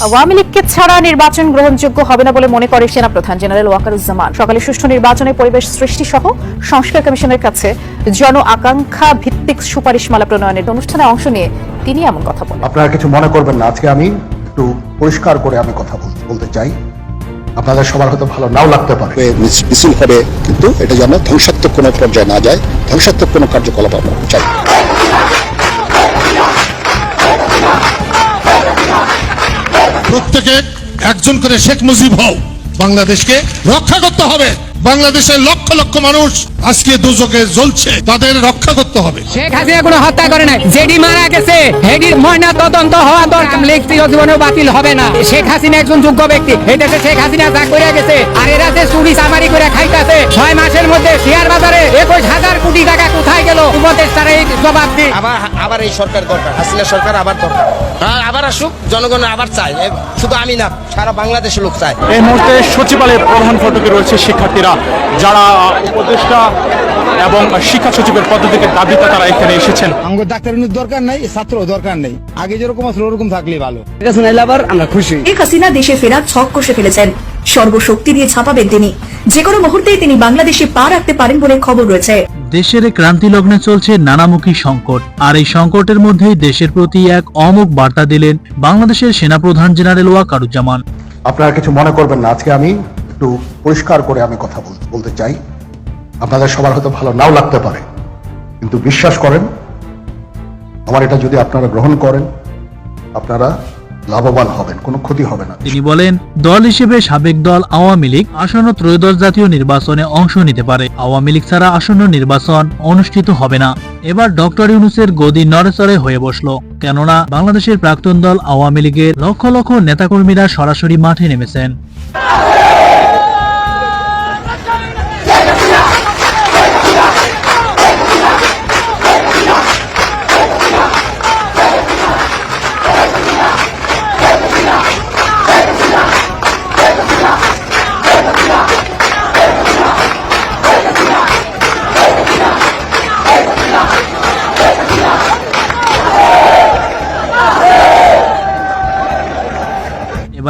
আওয়ামী লীগকে ছাড়া নির্বাচন গ্রহণযোগ্য হবে না বলে মনে করে সেনাপ্রধান জেনারেল ওয়াকারুজ্জামান। সকালে সুষ্ঠু নির্বাচনের পরিবেশ সৃষ্টি সহ সংস্কার কমিশনের কাছে জন আকাঙ্ক্ষা ভিত্তিক সুপারিশমালা প্রণয়নের অনুষ্ঠানে অংশ নিয়ে তিনি এমন কথা বলেন। আপনারা কিছু মনে করবেন না। আজকে আমি একটু পরিষ্কার করে আমি কথা বল- বলতে চাই। আপনাদের সবার হয়তো ভালো নাও লাগতে পারে। মিছিল হবে কিন্তু এটা যেন ধ্বংসাত্মক কোনো পর্যায়ে না যায়। ধ্বংসাত্মক কোনো কার্যকলাপ আমরা চাই। প্রত্যেকে একজন করে শেখ মুজিব হও। বাংলাদেশকে রক্ষা করতে হবে। বাংলাদেশের লক্ষ লক্ষ মানুষ আজকে দুজকে জ্বলছে। তাদের রক্ষা করতে হবে। শেখ হাসিনা কোনো হত্যা করে নাই। জেডি মারা গেছে। হেডির ময়না তদন্ত হওয়া দরকার। লেখচির জীবনেও বাতিল হবে না। শেখ হাসিনা একজন যোগ্য ব্যক্তি। এই দেশে শেখ হাসিনা যা করে গেছে, আর এরা যে চুরি চামারি করে খাইতেছে জবাব দিন আবার আবার এই সরকার দরকার হাসিনা সরকার আবার দরকার। আর আবার আসুক জনগণ আবার চায়। শুধু আমি না সারা বাংলাদেশের লোক চায়। এই মুহূর্তে সচিবালয়ের প্রধান ফটকে রয়েছে শিক্ষার্থীরা যারা উপদেষ্টা এবং শিক্ষা সচিবের পদ্ধতিকে দাবিতে তারা এখানে এসেছেন। আমাকে ডাক্তারের দরকার নাই ছাত্র দরকার নেই। আগে যেরকম আসলে ওরকম থাকলে ভালো। শেখ হাসিনা দেশে ফেরার ছক কষে ফেলেছেন। সর্বশক্তি দিয়ে ছাপাবেন তিনি। যে কোনো মুহূর্তেই তিনি বাংলাদেশে পা রাখতে পারেন বলে খবর রয়েছে। দেশের ক্রান্তি লগ্নে চলছে নানামুখী সংকট। আর এই সংকটের মধ্যেই দেশের প্রতি এক অমুক বার্তা দিলেন বাংলাদেশের সেনাপ্রধান জেনারেল ওয়াকারুজ্জামান। আপনারা কিছু মনে করবেন না। আজকে আমি একটু পরিষ্কার করে আমি কথা বল- বলতে চাই। আপনাদের সবার হয়তো ভালো নাও লাগতে পারে। কিন্তু বিশ্বাস করেন আমার এটা যদি আপনারা গ্রহণ করেন আপনারা লাভবান হবেন, কোনো ক্ষতি হবে না। তিনি বলেন, দল হিসেবে সাবেক দল আওয়ামী লীগ আসন্ন ত্রয়োদশ জাতীয় নির্বাচনে অংশ নিতে পারে। আওয়ামী লীগ ছাড়া আসন্ন নির্বাচন অনুষ্ঠিত হবে না। এবার ডক্টর ইউনুসের গদি নড়েচড়ে হয়ে বসল। কেননা, বাংলাদেশের প্রাক্তন দল আওয়ামী লীগের লক্ষ লক্ষ নেতাকর্মীরা সরাসরি মাঠে নেমেছেন।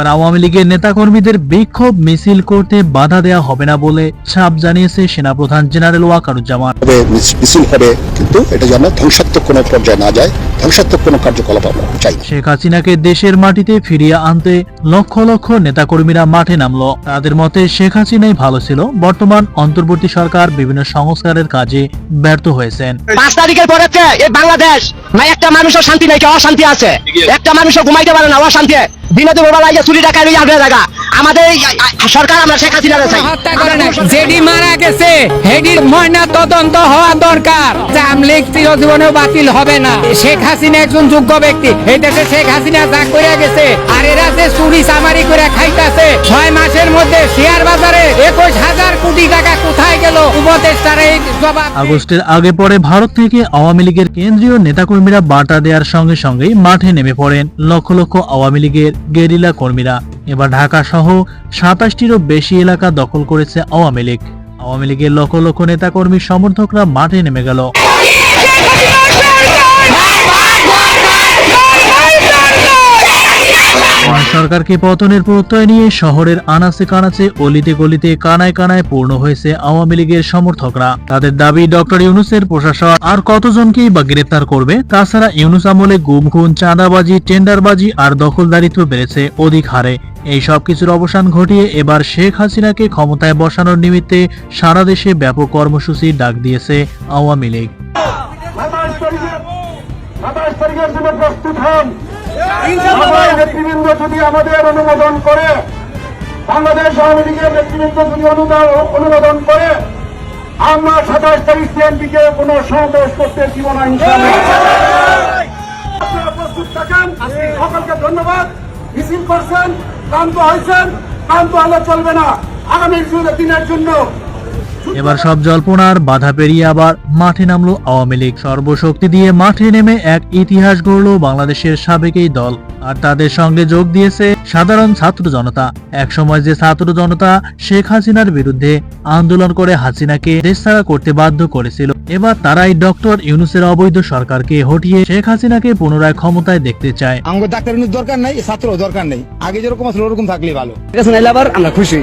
এবার আওয়ামী লীগের নেতাকর্মীদের বিক্ষোভ মিছিল করতে বাধা দেওয়া হবে না বলে ছাপ জানিয়েছে সেনাপ্রধান জেনারেল ওয়াকারুজ্জামান। মিছিল হবে কিন্তু এটা যেন ধ্বংসাত্মক কোনো পর্যায়ে না যায় ধ্বংসাত্মক কোনো কার্যকলাপ আমরা চাই না। শেখ হাসিনাকে দেশের মাটিতে ফিরিয়ে আনতে লক্ষ লক্ষ নেতাকর্মীরা মাঠে নামলো। তাদের মতে শেখ হাসিনাই ভালো ছিল বর্তমান অন্তর্বর্তী সরকার বিভিন্ন সংস্কারের কাজে ব্যর্থ হয়েছেন। পাঁচ তারিখের পরে এই বাংলাদেশ না একটা মানুষের শান্তি নাই অশান্তি আছে। একটা মানুষও ঘুমাইতে পারে না অশান্তি। দিনে তো বেলা চুরি টাকা নিয়ে আপনার জায়গা? আমাদের সরকার আমরা শেখ হাসিনা হত্যা করে না যেডি মারা গেছে হেডির ময়না তদন্ত হওয়া দরকার। জাম লীগ চিরজীবনেও বাতিল হবে না। শেখ হাসিনা একজন যোগ্য ব্যক্তি। এই দেশে শেখ হাসিনা যা করে গেছে আর এরা যে চুরি চামারি করে খাইতেছে ছয় মাসের মধ্যে শেয়ার বাজারে একুশ হাজার কোটি টাকা কোথায় গেল? উপদেষ্টারা এই জবাব আগস্টের আগে পরে ভারত থেকে আওয়ামী লীগের কেন্দ্রীয় নেতাকর্মীরা বার্তা দেওয়ার সঙ্গে সঙ্গেই মাঠে নেমে পড়েন লক্ষ লক্ষ আওয়ামী লীগের গেরিলা কর্মীরা। এবার ঢাকা সহ সাতাশটিরও বেশি এলাকা দখল করেছে আওয়ামী লীগ। আওয়ামী লীগের লক্ষ লক্ষ নেতাকর্মী সমর্থকরা মাঠে নেমে গেল। ওয়ান সরকারকে পতনের প্রত্যয় নিয়ে শহরের আনাচে কানাচে অলিতে গলিতে কানায় কানায় পূর্ণ হয়েছে আওয়ামী লীগের সমর্থকরা। তাদের দাবি ডক্টর ইউনুসের প্রশাসন আর কতজনকেই বা গ্রেপ্তার করবে? তাছাড়া ইউনুস আমলে গুম খুন চাঁদাবাজি টেন্ডারবাজি আর দখলদারিত্ব বেড়েছে অধিক হারে। এই সব কিছুর অবসান ঘটিয়ে এবার শেখ হাসিনাকে ক্ষমতায় বসানোর নিমিত্তে সারা দেশে ব্যাপক কর্মসূচি ডাক দিয়েছে আওয়ামী লীগ। সাতাশ তারিখের জন্য প্রস্তুত হন। নেতৃবৃন্দ যদি আমাদের অনুমোদন করে, বাংলাদেশ আওয়ামী লীগের নেতৃবৃন্দ যদি অনুদান অনুমোদন করে, আমরা সাতাশ তারিখ বিএনপিকে কোনো সমাবেশ করতে দিব না। আপনারা সকলকে ধন্যবাদ। মিছিল করছেন, ক্লান্ত হয়েছেন, ক্লান্ত হলে চলবে না। আগামী দিনের জন্য। এবার সব জল্পনার বাধা পেরিয়ে আবার মাঠে নামলো আওয়ামী লীগ। সর্বশক্তি দিয়ে মাঠে নেমে এক ইতিহাস গড়ল বাংলাদেশের সাবেক এই দল। আর তাদের সঙ্গে যোগ দিয়েছে সাধারণ ছাত্র জনতা। একসময় যে ছাত্র জনতা শেখ হাসিনার বিরুদ্ধে আন্দোলন করে হাসিনাকে দেশছাড়া করতে বাধ্য করেছিল এবার তারাই ডক্টর ইউনুসের অবৈধ সরকারকে হটিয়ে শেখ হাসিনাকে পুনরায় ক্ষমতায় দেখতে চায়। আমাকে ডাক্তার দরকার নাই ছাত্র দরকার নেই। আগে যেরকম আসলে ওরকম থাকলেই ভালো। আবার আমরা খুশি।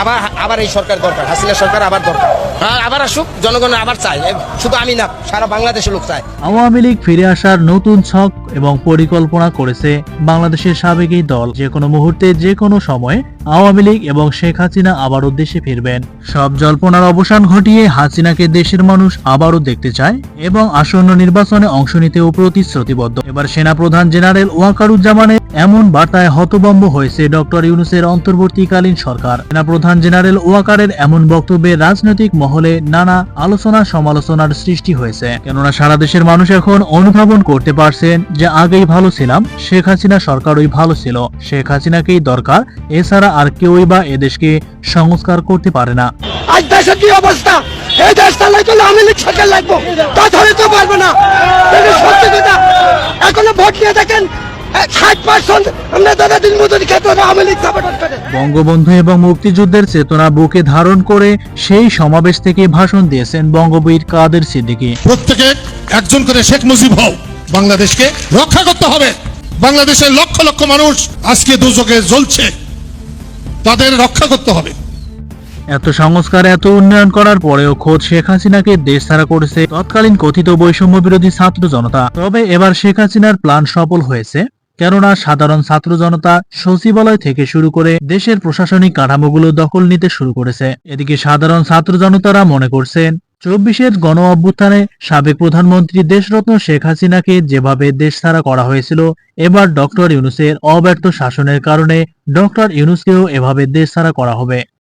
আবার আবার এই সরকার দরকার হাসিনা সরকার আবার দরকার। হ্যাঁ আবার আসুক জনগণ আবার চাই শুধু আমি না সারা বাংলাদেশের লোক চায়। আওয়ামী লীগ ফিরে আসার নতুন ছক এবং পরিকল্পনা করেছে বাংলাদেশের সাবেক এই দল। যে কোনো মুহূর্তে যে কোনো সময়ে আওয়ামী লীগ এবং শেখ হাসিনা আবারও দেশে ফিরবেন। সব জল্পনার অবসান ঘটিয়ে হাসিনাকে দেশের মানুষ আবারও দেখতে চায় এবং আসন্ন নির্বাচনে অংশ নিতেও প্রতিশ্রুতিবদ্ধ। এবার সেনাপ্রধান জেনারেল ওয়াকারুজ্জামানের এমন বার্তায় হতবম্ব হয়েছে ডক্টর ইউনুসের অন্তর্বর্তীকালীন সরকার। সেনাপ্রধান জেনারেল ওয়াকারের এমন বক্তব্যে রাজনৈতিক মহলে নানা আলোচনা সমালোচনার সৃষ্টি হয়েছে। কেননা সারা দেশের মানুষ এখন অনুধাবন করতে পারছেন যে আগেই ভালো ছিলাম, শেখ হাসিনা সরকারই ভালো ছিল। শেখ হাসিনাকেই দরকার এছাড়া আর কেউই বা এদেশকে সংস্কার করতে পারে না। আজ দেশের কি অবস্থা? এই দেশ চালাই করলে আমি লীগ সরকার লাগবো। তাছাড়া তো পারবে না। সত্যি কথা এখনও ভোট নিয়ে দেখেন বঙ্গবন্ধু এবং মুক্তিযুদ্ধের চেতনা বুকে ধারণ করে সেই সমাবেশ থেকে ভাষণ দিয়েছেন বঙ্গবীর কাদের সিদ্দিকী। প্রত্যেকে একজন করে শেখ মুজিব হও বাংলাদেশকে রক্ষা করতে হবে। বাংলাদেশের লক্ষ লক্ষ মানুষ আজকে দুচোখে জ্বলছে। তাদের রক্ষা করতে হবে। এত সংস্কার, এত উন্নয়ন করার পরেও খোদ শেখ হাসিনাকে দেশ ছাড়া করেছে তৎকালীন কথিত বৈষম্য বিরোধী ছাত্র জনতা। তবে এবার শেখ হাসিনার প্ল্যান সফল হয়েছে, কেননা সাধারণ ছাত্র জনতা সচিবালয় থেকে শুরু করে দেশের প্রশাসনিক কাঠামোগুলো দখল নিতে শুরু করেছে। এদিকে সাধারণ ছাত্র জনতারা মনে করছেন চব্বিশের গণ অভ্যুত্থানে সাবেক প্রধানমন্ত্রী দেশরত্ন শেখ হাসিনাকে যেভাবে দেশ ছাড়া করা হয়েছিল, এবার ডক্টর ইউনুসের অব্যর্থ শাসনের কারণে ডক্টর ইউনুসকেও এভাবে দেশ ছাড়া করা হবে।